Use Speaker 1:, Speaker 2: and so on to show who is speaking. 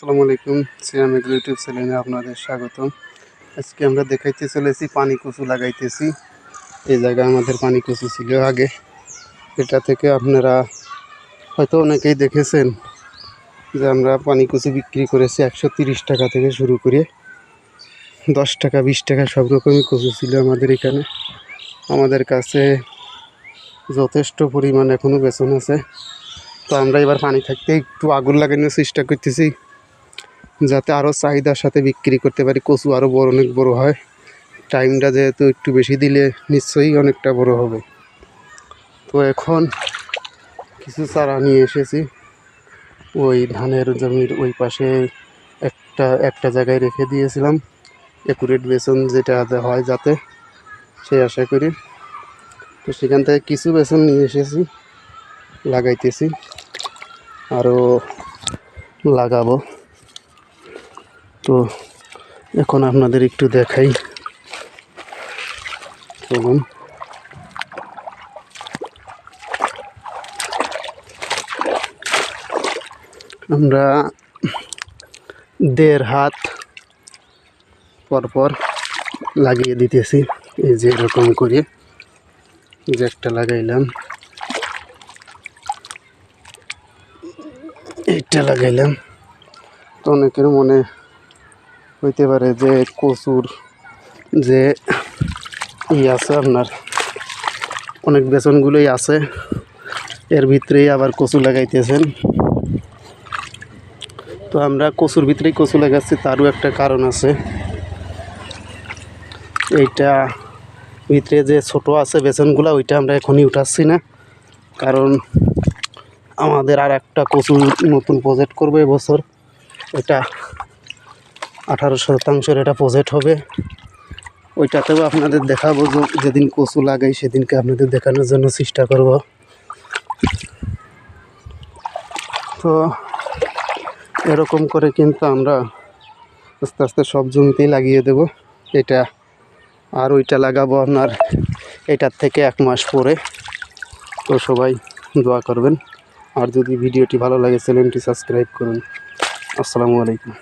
Speaker 1: আসসালামু আলাইকুম, serum agro YouTube চ্যানেলে আপনাদের স্বাগতম। আজকে আমরা দেখাইতে চলেছি পানি কচু লাগাইতেছি। এই জায়গায় আমাদের পানি কচু ছিল আগে। এটা থেকে আপনারা হয়তো অনেকেই দেখেছেন যে আমরা পানি কচু বিক্রি করেছি একশো টাকা থেকে শুরু করে দশ টাকা, বিশ টাকা সব রকমই কচু ছিল আমাদের এখানে। আমাদের কাছে যথেষ্ট পরিমাণ এখনও বেতন আছে। তো আমরা এবার পানি থাকতে একটু আগুন লাগানোর চেষ্টা করতেছি। যাতে আরও চাহিদার সাথে বিক্রি করতে পারি। কচু আরও বড়, অনেক বড় হয়। টাইমটা যেহেতু একটু বেশি দিলে নিশ্চয়ই অনেকটা বড় হবে। তো এখন কিছু চারা নিয়ে এসেছি। ওই ধানের জমির ওই পাশে একটা একটা জায়গায় রেখে দিয়েছিলাম। একুরেট বেসন যেটা হয় যাতে সেই আশা করি। তো সেখান থেকে কিছু বেসন নিয়ে এসেছি, লাগাইতেছি। আরও লাগাবো। তো এখন আপনাদের একটু দেখাই। চলুন। আমরা দেড় হাত পরপর লাগিয়ে দিতেছি। এই যে এরকম করে যে একটা লাগাইলাম। এইটা লাগাইলাম। তো অনেকের মনে হইতে পারে যে কচুর যে ই আছে আপনার, অনেক বেসনগুলোই আছে, এর ভিতরেই আবার কচু লাগাইতেছেন। তো আমরা কচুর ভিতরেই কচু লাগাচ্ছি, তারও একটা কারণ আছে। এইটা ভিতরে যে ছোট আছে বেসনগুলো, ওইটা আমরা এখনই উঠাচ্ছি না। কারণ আমাদের আর একটা কচু নতুন প্রজেক্ট করব এবছর। এটা আঠারো শতাংশের এটা প্রজেক্ট হবে। ওইটাতেও আপনাদের দেখাবো যেদিন কচু লাগাই সেদিনকে আপনাদের দেখানোর জন্য চেষ্টা করব। তো এরকম করে কিন্তু আমরা আস্তে আস্তে সব জমিতেই লাগিয়ে দেব। এটা আর ওইটা লাগাবো আপনার এটার থেকে এক মাস পরে। তো সবাই দোয়া করবেন। আর যদি ভিডিওটি ভালো লাগে, চ্যানেলটি সাবস্ক্রাইব করুন। আসসালামু আলাইকুম।